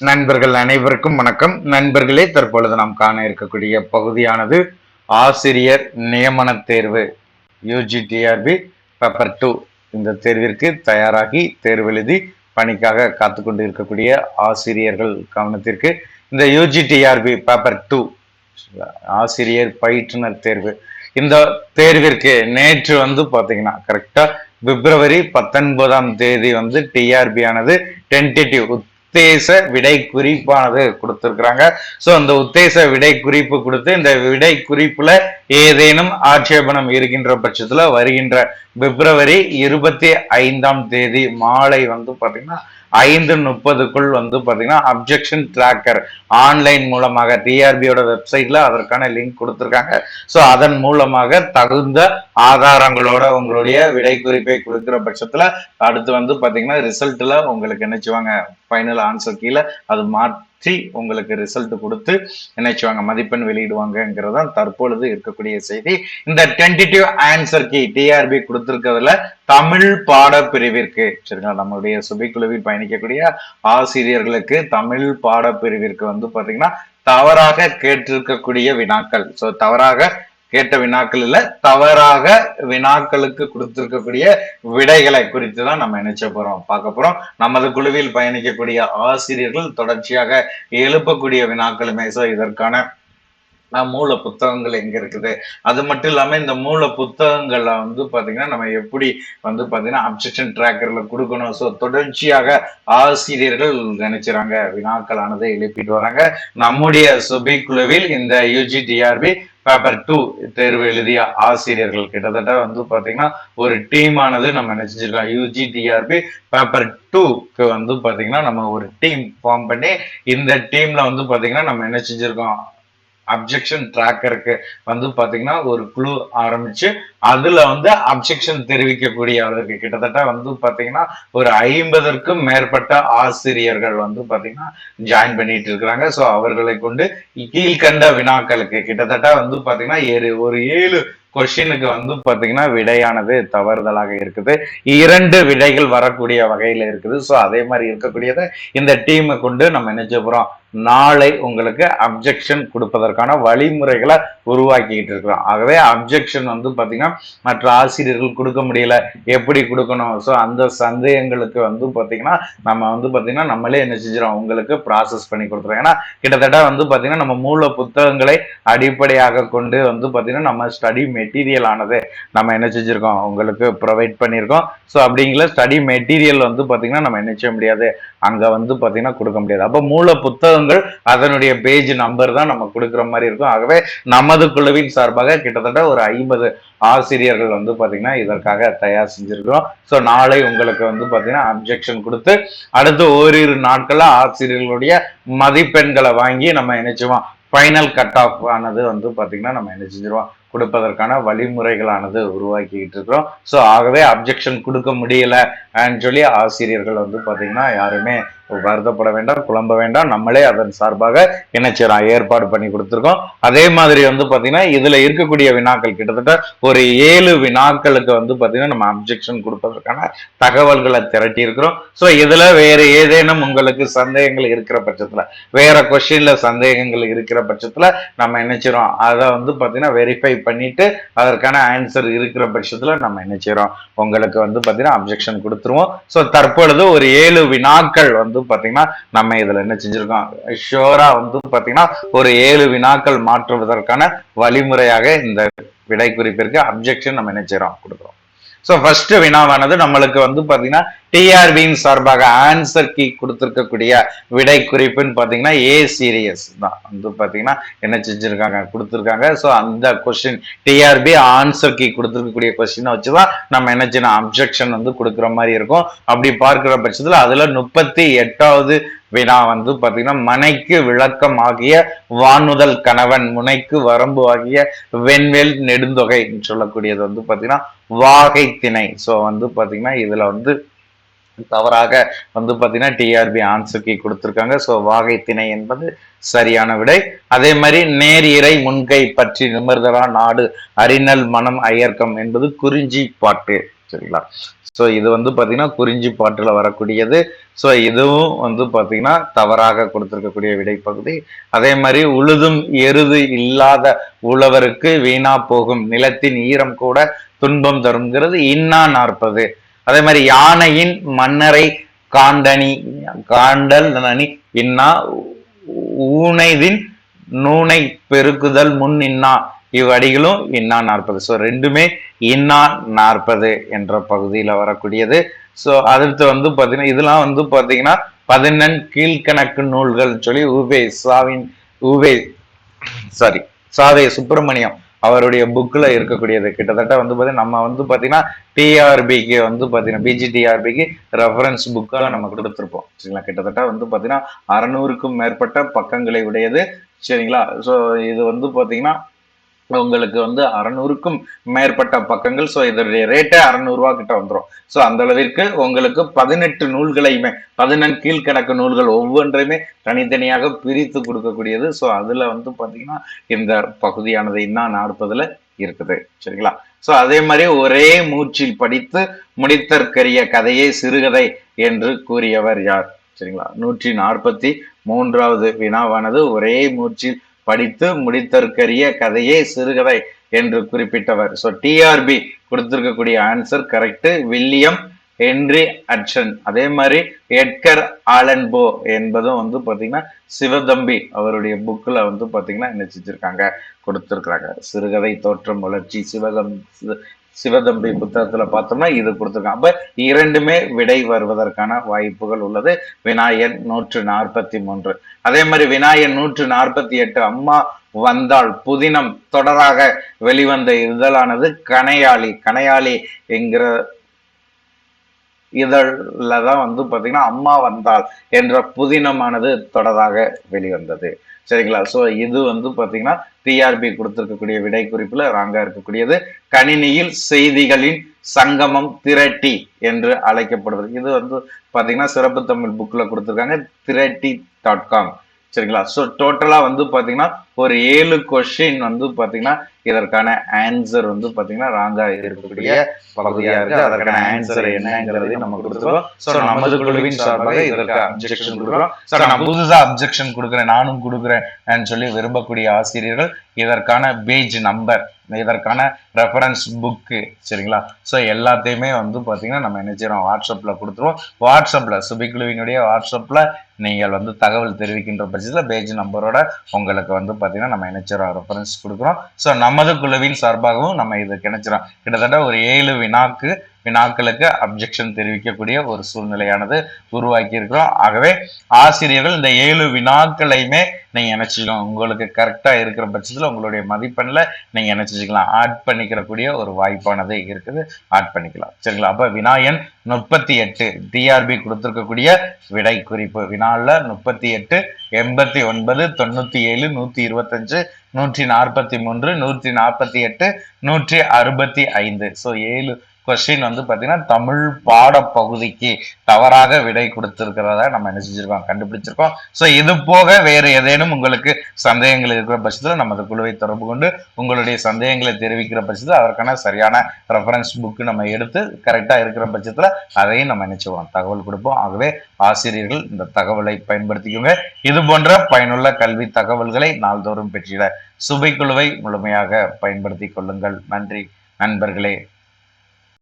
நண்பர்கள் அனைவருக்கும் வணக்கம். நண்பர்களே தற்பொழுது நாம் காண இருக்கக்கூடிய பகுதியானது ஆசிரியர் நியமன தேர்வு யூஜிடிஆர்பி பேப்பர் டூ இந்த தேர்விற்கு தயாராகி தேர்வு எழுதி பணிக்காக காத்து கொண்டு இருக்கக்கூடிய ஆசிரியர்கள் கவனத்திற்கு இந்த யூஜிடிஆர்பி பேப்பர் டூ ஆசிரியர் பயிற்றுனர் தேர்வு. இந்த தேர்விற்கு நேற்று வந்து பார்த்தீங்கன்னா கரெக்டாக பிப்ரவரி பத்தொன்பதாம் தேதி வந்து டிஆர்பி ஆனது டென்டேட்டிவ் உத்தேச விடை குறிப்பானது கொடுத்திருக்கிறாங்க. சோ அந்த உத்தேச விடை குறிப்பு கொடுத்து இந்த விடை குறிப்புல ஏதேனும் ஆட்சேபனம் இருக்கின்ற பட்சத்துல வருகின்ற பிப்ரவரி இருபத்தி ஐந்தாம் தேதி மாலை வந்து பாத்தீங்கன்னா ஐந்து முப்பதுக்குள் வந்து பாத்தீங்கன்னா அப்ஜெக்ஷன் டிராக்கர் ஆன்லைன் மூலமாக டிஆர்பியோட வெப்சைட்ல அதற்கான லிங்க் கொடுத்துருக்காங்க. ஸோ அதன் மூலமாக தகுந்த ஆதாரங்களோட உங்களுடைய விடை குறிப்பை கொடுக்கிற பட்சத்துல அடுத்து வந்து பாத்தீங்கன்னா ரிசல்ட்ல உங்களுக்கு நினைச்சுவாங்க ஃபைனல் ஆன்சர் கீழே அது மாற்றி உங்களுக்கு ரிசல்ட் கொடுத்து என்னச்சுவாங்க மதிப்பெண் வெளியிடுவாங்கங்கிறது தற்பொழுது இருக்கக்கூடிய செய்தி. இந்த டென்டிட்டிவ் ஆன்சர் கி டிஆர்பி கொடுத்திருக்கிறதுல தமிழ் பாட பிரிவிற்கு சரிங்களா? நம்மளுடைய சுபிக்குழுவில் பயணிக்கக்கூடிய ஆசிரியர்களுக்கு தமிழ் பாட பிரிவிற்கு வந்து பாத்தீங்கன்னா தவறாக கேட்டிருக்கக்கூடிய வினாக்கள். சோ தவறாக கேட்ட வினாக்கள் இல்ல தவறாக வினாக்களுக்கு கொடுத்திருக்கக்கூடிய விடைகளை குறித்து தான் நம்ம நினைச்ச போறோம் பார்க்க போறோம். நமது குழுவில் பயணிக்கக்கூடிய ஆசிரியர்கள் தொடர்ச்சியாக எழுப்பக்கூடிய வினாக்களுமே. சோ இதற்கான நான் மூல புத்தகங்கள் எங்க இருக்குது? அது மட்டும் இல்லாம இந்த மூல புத்தகங்கள்ல வந்து பாத்தீங்கன்னா நம்ம எப்படி வந்து பாத்தீங்கன்னா அப்செக்ஷன் டிராக்கர்ல கொடுக்கணும். ஸோ தொடர்ச்சியாக ஆசிரியர்கள் நினைச்சுறாங்க வினாக்களானதை எழுப்பிட்டு வராங்க. நம்முடைய சுபி குழுவில் இந்த யூஜிடிஆர்பி பேப்பர் டூ தேர்வு எழுதிய ஆசிரியர்கள் கிட்டத்தட்ட வந்து பாத்தீங்கன்னா ஒரு டீம் ஆனது நம்ம நினைச்சிருக்கோம். யூஜி டிஆர்பி பேப்பர் டூக்கு வந்து பாத்தீங்கன்னா நம்ம ஒரு டீம் ஃபார்ம் பண்ணி இந்த டீம்ல வந்து பாத்தீங்கன்னா நம்ம என்ன செஞ்சிருக்கோம் அப்ஜெக்ஷன் டிராக்கருக்கு வந்து பார்த்தீங்கன்னா ஒரு குழு ஆரம்பிச்சு அதுல வந்து அப்ஜெக்ஷன் தெரிவிக்கக்கூடிய அளவுக்கு கிட்டத்தட்ட வந்து பார்த்தீங்கன்னா ஒரு ஐம்பதற்கும் மேற்பட்ட ஆசிரியர்கள் வந்து பார்த்தீங்கன்னா ஜாயின் பண்ணிட்டு இருக்கிறாங்க. ஸோ அவர்களை கொண்டு கீழ்கண்ட வினாக்களுக்கு கிட்டத்தட்ட வந்து பார்த்தீங்கன்னா ஏழு- ஒரு ஏழு கொஸ்டினுக்கு வந்து பாத்தீங்கன்னா விடையானது தவறுதலாக இருக்குது. இரண்டு விடைகள் வரக்கூடிய வகையில இருக்குது. ஸோ அதே மாதிரி இருக்கக்கூடியதை இந்த டீமை கொண்டு நம்ம என்ன போகிறோம் போறோம்? நாளை உங்களுக்கு அப்ஜெக்ஷன் கொடுப்பதற்கான வழிமுறைகளை உருவாக்கிக்கிட்டு இருக்கிறோம். ஆகவே அப்ஜெக்ஷன் வந்து பார்த்தீங்கன்னா மற்ற ஆசிரியர்கள் கொடுக்க முடியல. எப்படி கொடுக்கணும்? ஸோ அந்த சந்தேகங்களுக்கு வந்து பார்த்தீங்கன்னா நம்ம வந்து பார்த்தீங்கன்னா நம்மளே என்ன செஞ்சிடும் உங்களுக்கு ப்ராசஸ் பண்ணி கொடுத்துறோம் ஏன்னா கிட்டத்தட்ட வந்து பார்த்தீங்கன்னா நம்ம மூல புத்தகங்களை அடிப்படையாக கொண்டு வந்து பார்த்தீங்கன்னா நம்ம ஸ்டடி மெட்டீரியல் மெட்டீரியல் ஆனது நம்ம என்ன செஞ்சுருக்கோம்? உங்களுக்கு ப்ரொவைட் பண்ணியிருக்கோம் ஸோ அப்படிங்கிற ஸ்டடி மெட்டீரியல் வந்து பார்த்தீங்கன்னா நம்ம என்ன செய்ய முடியாது? அங்கே வந்து பார்த்தீங்கன்னா கொடுக்க முடியாது. அப்போ மூல புத்தகங்கள் அதனுடைய பேஜ் நம்பர் தான் நம்ம கொடுக்குற மாதிரி இருக்கும். ஆகவே நமது குழுவின் சார்பாக கிட்டத்தட்ட ஒரு ஐம்பது ஆசிரியர்கள் வந்து பார்த்தீங்கன்னா இதற்காக தயார் செஞ்சுருக்கிறோம். ஸோ நாளை உங்களுக்கு வந்து பார்த்தீங்கன்னா அப்ஜெக்ஷன் கொடுத்து அடுத்து ஓரிரு நாட்களில் ஆசிரியர்களுடைய மதிப்பெண்களை வாங்கி நம்ம நினைச்சுவோம் ஃபைனல் கட் ஆஃப் ஆனது வந்து பார்த்தீங்கன்னா நம்ம என்ன செஞ்சிருவோம்? கொடுப்பதற்கான வழிமுறைகளானது உருவாக்கிக்கிட்டு இருக்கிறோம் ஸோ ஆகவே அப்ஜெக்ஷன் கொடுக்க முடியல. சொல்லி ஆசிரியர்கள் வந்து பாத்தீங்கன்னா யாருமே வருத்தப்பட வேண்டாம் குழம்ப வேண்டாம். நம்மளே அதன் சார்பாக என்ன ஏற்பாடு பண்ணி கொடுத்துருக்கோம். அதே மாதிரி வந்து பாத்தீங்கன்னா இதில் இருக்கக்கூடிய வினாக்கள் கிட்டத்தட்ட ஒரு ஏழு வினாக்களுக்கு வந்து பாத்தீங்கன்னா நம்ம அப்ஜெக்ஷன் கொடுப்பதற்கான தகவல்களை திரட்டி இருக்கிறோம் ஸோ இதுல வேற ஏதேனும் உங்களுக்கு சந்தேகங்கள் இருக்கிற பட்சத்துல வேற கொஸ்டின்ல சந்தேகங்கள் இருக்கிற பட்சத்துல நம்ம நினைச்சிரும் அதை வந்து பார்த்தீங்கன்னா வெரிஃபை பண்ணிட்டு அதற்கான ஆன்சர் இருக்கிற பட்சத்தில் நம்ம என்ன செய்கிறோம் உங்களுக்கு வந்து பார்த்திங்கன்னா அப்ஜெக்ஷன் கொடுத்துருவோம். ஸோ தற்பொழுது ஒரு ஏழு வினாக்கள் வந்து பார்த்தீங்கன்னா நம்ம இதில் என்ன செஞ்சுருக்கோம்? ஷோராக வந்து பார்த்தீங்கன்னா ஒரு ஏழு வினாக்கள் மாற்றுவதற்கான வழிமுறையாக இந்த விடை குறிப்பிற்கு அப்ஜெக்ஷன் நம்ம என்ன செய்கிறோம் கொடுக்குறோம். ஸோ ஃபர்ஸ்ட் வினாவானது நம்மளுக்கு வந்து பார்த்தீங்கன்னா டிஆர்பியின் சார்பாக ஆன்சர் கீ கொடுத்துருக்கக்கூடிய விடை குறிப்புன்னு பார்த்தீங்கன்னா ஏ சீரியஸ் தான். வந்து பார்த்தீங்கன்னா என்ன செஞ்சுருக்காங்க? கொடுத்துருக்காங்க. ஸோ அந்த கொஸ்டின் டிஆர்பி ஆன்சர் கீ கொடுத்துருக்கக்கூடிய கொஸ்டினை வச்சுதான் நம்ம என்ன செய்யணும்? அப்ஜெக்ஷன் வந்து கொடுக்குற மாதிரி இருக்கும். அப்படி பார்க்குற பட்சத்தில் அதில் முப்பத்தி எட்டாவது வினா வந்து பார்த்தீங்கன்னா மனைக்கு விளக்கம் ஆகிய வானுதல் கணவன் முனைக்கு வரம்பு ஆகிய வெண்வேல் நெடுந்தொகைன்னு சொல்லக்கூடியது வந்து பார்த்தீங்கன்னா வாகை திணை ஸோ வந்து பார்த்தீங்கன்னா இதில் வந்து தவறாக வந்து பார்த்தீங்கன்னா டிஆர்பி ஆன்சர் கீ ஸோ வாகை திணை என்பது சரியான விடை. அதே மாதிரி நேர் இறை முன்கை பற்றி நிமிர்தரா நாடு அறிநல் மனம் அயர்க்கம் என்பது குறிஞ்சி பாட்டு. சரிங்களா? ஸோ இது வந்து பார்த்தீங்கன்னா குறிஞ்சி பாட்டில் வரக்கூடியது. ஸோ இதுவும் வந்து பார்த்தீங்கன்னா தவறாக கொடுத்துருக்கக்கூடிய விடைப்பகுதி. அதே மாதிரி உழுதும் எருது இல்லாத உழவருக்கு வீணா போகும் நிலத்தின் ஈரம் கூட துன்பம் தருங்கிறது இன்னா நாற்பது. அதே மாதிரி யானையின் மன்னரை காண்டனி காண்டல் நனி இன்னா ஊனைதின் நூனை பெருக்குதல் முன் இன்னா. இவ்வடிகளும் இன்னா நாற்பது. ஸோ ரெண்டுமே இன்னா நாற்பது என்ற பகுதியில் வரக்கூடியது. ஸோ அடுத்து வந்து பார்த்தீங்கன்னா இதெல்லாம் வந்து பார்த்தீங்கன்னா பதினெண் கீழ்கணக்கு நூல்கள் சொல்லி உபே சாவின் உபே சாரி சாவே சுப்பிரமணியம் அவருடைய புக்கில் இருக்கக்கூடியது. கிட்டத்தட்ட வந்து பார்த்தீங்கன்னா நம்ம வந்து பார்த்தீங்கன்னா டிஆர்பிக்கு வந்து பார்த்தீங்கன்னா பிஜிடிஆர்பிக்கு ரெஃபரன்ஸ் புக்காக நம்ம கொடுத்துருப்போம். சரிங்களா? கிட்டத்தட்ட வந்து பார்த்தீங்கன்னா அறநூறுக்கும் மேற்பட்ட பக்கங்களை உடையது. சரிங்களா? ஸோ இது வந்து பார்த்தீங்கன்னா உங்களுக்கு வந்து அறநூறுக்கும் மேற்பட்ட பக்கங்கள். ஸோ இதனுடைய ரேட்டே அறநூறுவா கிட்ட வந்துடும் ஸோ அந்த அளவிற்கு உங்களுக்கு பதினெட்டு நூல்களையுமே பதினெண் கீழ்கணக்கு நூல்கள் ஒவ்வொன்றையுமே தனித்தனியாக பிரித்து கொடுக்கக்கூடியது. ஸோ அதில் வந்து பார்த்தீங்கன்னா இந்த பகுதியானது இன்னும் நாற்பதுல இருக்குது. சரிங்களா? ஸோ அதே மாதிரி ஒரே மூச்சில் படித்து முடித்தற்கரிய கதையே சிறுகதை என்று கூறியவர் யார்? சரிங்களா? நூற்றி நாற்பத்தி மூன்றாவது வினாவானது ஒரே மூச்சில் படித்து முடித்தற்கரிய கதையே சிறுகதை என்று குறிப்பிட்டவர். ஸோ டிஆர்பி கொடுத்திருக்கக்கூடிய answer correct William Henry Hudson. அதே மாதிரி எட்கர் ஆலன்போ என்பதும் வந்து பார்த்தீங்கன்னா சிவதம்பி அவருடைய புக்கில் வந்து பார்த்தீங்கன்னா என்ன கொடுத்துருக்குறாங்க. சிறுகதை தோற்றம் வளர்ச்சி சிவதம் சிவதம்பி புத்தகத்துல பார்த்தோம்னா இது கொடுத்துருக்காங்க. அப்ப இரண்டுமே விடை வருவதற்கான வாய்ப்புகள் உள்ளது. விநாயகன் நூற்று நாற்பத்தி மூன்று. அதே மாதிரி விநாயகன் நூற்று நாற்பத்தி எட்டு அம்மா வந்தால் புதினம் தொடராக வெளிவந்த இதழானது கனையாளி கனையாளி என்கிற இதழில் தான் வந்து பார்த்திங்கன்னா அம்மா வந்தாள் என்ற புதினமானது தொடராக வெளிவந்தது. சரிங்களா? ஸோ இது வந்து பார்த்தீங்கன்னா டிஆர்பி கொடுத்துருக்கக்கூடிய விடை குறிப்பில் ராங்கா இருக்கக்கூடியது. கணினியில் செய்திகளின் சங்கமம் திரட்டி என்று அழைக்கப்படுவது. இது வந்து பார்த்தீங்கன்னா சிறப்பு தமிழ் புக்கில் கொடுத்துருக்காங்க திரட்டி டாட் காம் சரிங்களா? ஸோ டோட்டலாக வந்து பார்த்தீங்கன்னா ஒரு ஏழு கொஷின் வந்து பார்த்தீங்கன்னா இதற்கான ஆன்சர் வந்து பாத்தீங்கன்னா ராங்கா இருக்கக்கூடிய பகுதியா இருக்கு. அதற்கான ஆன்சர் என்னங்கிறதையும் நம்ம கொடுத்துருக்கோம். ஸோ நமது குழுவின் சார்பாக இதற்கு அப்ஜெக்ஷன் கொடுக்குறோம். ஸோ நான் புதுசா அப்ஜெக்ஷன் கொடுக்குறேன். நானும் கொடுக்குறேன். சொல்லி விரும்பக்கூடிய ஆசிரியர்கள் இதற்கான பேஜ் நம்பர் இதற்கான ரெஃபரன்ஸ் புக்கு சரிங்களா? ஸோ எல்லாத்தையுமே வந்து பார்த்தீங்கன்னா நம்ம என்ன செய்யறோம்? வாட்ஸ்அப்பில் கொடுத்துருவோம். வாட்ஸ்அப்பில் சுபிக்லுவினுடைய வாட்ஸ்அப்பில் நீங்கள் வந்து தகவல் தெரிவிக்கின்ற பட்சத்தில் பேஜ் நம்பரோட உங்களுக்கு வந்து பார்த்தீங்கன்னா நம்ம நினைச்சிடறோம் ரெஃபரன்ஸ் கொடுக்குறோம். ஸோ நமது குழுவின் சார்பாகவும் நம்ம இது கிணச்சிடறோம் கிட்டத்தட்ட ஒரு ஏழு வினாக்கு வினாக்களுக்கு அப்ஜெக்ஷன் தெரிவிக்கக்கூடிய ஒரு சூழ்நிலையானது உருவாக்கி இருக்கிறோம் ஆகவே ஆசிரியர்கள் இந்த ஏழு வினாக்களையுமே நீங்க இணைச்சிக்கலாம். உங்களுக்கு கரெக்டா இருக்கிற பட்சத்தில் உங்களுடைய மதிப்பெண்ல நீங்க இணைச்சிக்கலாம். ஆட் பண்ணிக்கிறக்கூடிய ஒரு வாய்ப்பானது இருக்குது. ஆட் பண்ணிக்கலாம். சரிங்களா? அப்ப வினாயன் முப்பத்தி எட்டு. டிஆர்பி கொடுத்துருக்கக்கூடிய விடை குறிப்பு. வினால முப்பத்தி எட்டு எண்பத்தி ஒன்பது தொண்ணூத்தி ஏழு நூத்தி இருபத்தஞ்சு நூற்றி நாற்பத்தி மூன்று நூற்றி நாற்பத்தி எட்டு நூற்றி அறுபத்தி ஐந்து. ஸோ ஏழு கொஸ்டின் வந்து பார்த்தீங்கன்னா தமிழ் பாடப்பகுதிக்கு தவறாக விடை கொடுத்துருக்கிறத நம்ம என்ன செஞ்சிருக்கோம் கண்டுபிடிச்சிருக்கோம். ஸோ இது போக வேறு ஏதேனும் உங்களுக்கு சந்தேகங்கள் இருக்கிற பட்சத்தில் நமது குழுவை தொடர்பு கொண்டு உங்களுடைய சந்தேகங்களை தெரிவிக்கிற பட்சத்தில் அதற்கான சரியான ரெஃபரன்ஸ் புக்கு நம்ம எடுத்து கரெக்டாக இருக்கிற பட்சத்தில் அதையும் நம்ம நினைச்சுவோம் தகவல் கொடுப்போம். ஆகவே ஆசிரியர்கள் இந்த தகவலை பயன்படுத்திக்கோங்க. இது போன்ற பயனுள்ள கல்வி தகவல்களை நாள்தோறும் பெற்றிட சுபை குழுவை முழுமையாக பயன்படுத்தி கொள்ளுங்கள். நன்றி நண்பர்களே.